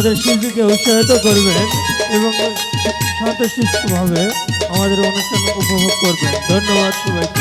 আমাদের শিল্পীকে উৎসাহিত করবেন এবং শান্তশিষ্টভাবে আমাদের অনুষ্ঠান উপভোগ করবেন ধন্যবাদ সবাইকে।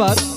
ধন্যবাদ